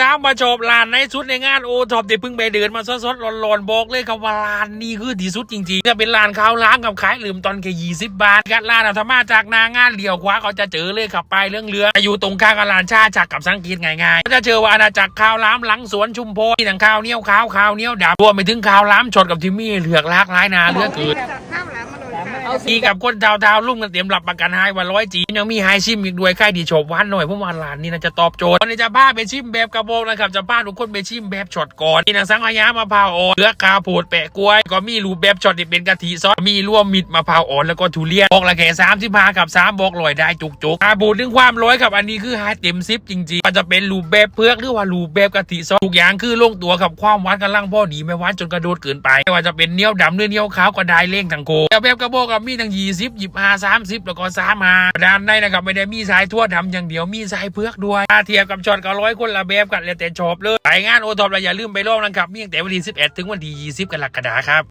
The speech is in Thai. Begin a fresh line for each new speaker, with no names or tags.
ถามมาชอบร้านในสุดในงานโอท็อปเดี๋ยวเพิ่งไปเดินมาสดๆร้อนๆบอกเลยครับว่าร้านนี้คือที่สุดจริงๆจะเป็นร้านข้าวล้างกับขายลืมตอนแค่ยี่สิบบาทกันร้านอาธรรมาจากนางานเลี้ยวขวาก็จะเจอเลยขับไปเรื่องเรืออยู่ตรงข้างกับร้านชาจักกับสังเกตง่ายๆก็จะเจอว่าอาณาจักรข้าวล้ามหลังสวนชุมพรที่ทางข้าวเหนียวขาวข้าวเหนียวดำรวมไปถึงข้าวล้ามชดกับที่มีเหลือกลากหลายนาเลือเกิน กีกับคนเทาๆลุ่มกันเตรียมหลับประกันหายวันร้อยจียังมีไฮชิมอีกด้วยใกล้ดีโฉบวันหน่อยพราะว่าร้านนี้นะจะตอบโจทย์วันนี้จะพาไปชิมแบบกระบอกนะครับจะพาทุกคนไปชิมแบบช็อตก่อนนี่นางสังขยามะพร้าวอ่อนเหลือกาโพดแปะกล้วย ก็มีรูปแบบช็อตที่เป็นกะทิซอสมีร่วมมิตรมะพร้าวอ่อนแล้วก็ทุเรียนบอกละแค่สามสิบห้ากับสามบอกลอยได้จุกๆอาบูดถึงความร้อยกับอันนี้คือไฮเต็มซิปจริงๆมันจะเป็นรูปแบบเพือกหรือว่ารูปแบบกะทิซอสทุกอย่างคือลงตัวกับความหวานกำลังพ่อดีไม่หวานจนกระโดดเกินไปไม่ว่าจะเป็นเนี้ยวดำหรือเนี้ยวขาวก็ได้เล่งทั้งโคแบบกระโบกกับมีทั้งยี่สิบยี่ห้าสามสิบแล้วก็สามหาด้านในนะครับไม่ได้มีสายทั่วดำอย่างเดียวมีสายเพือกด้วยถ้าเทียบกับช็อตก็ร้อยคนละแบบกันแล้วแต่ชอบเลยไปงานโอทอปเราอย่าลืมไปลองนะครับมีตั้งแต่วันที่11 ถึงวันที่20กันหลักฎาคมครับ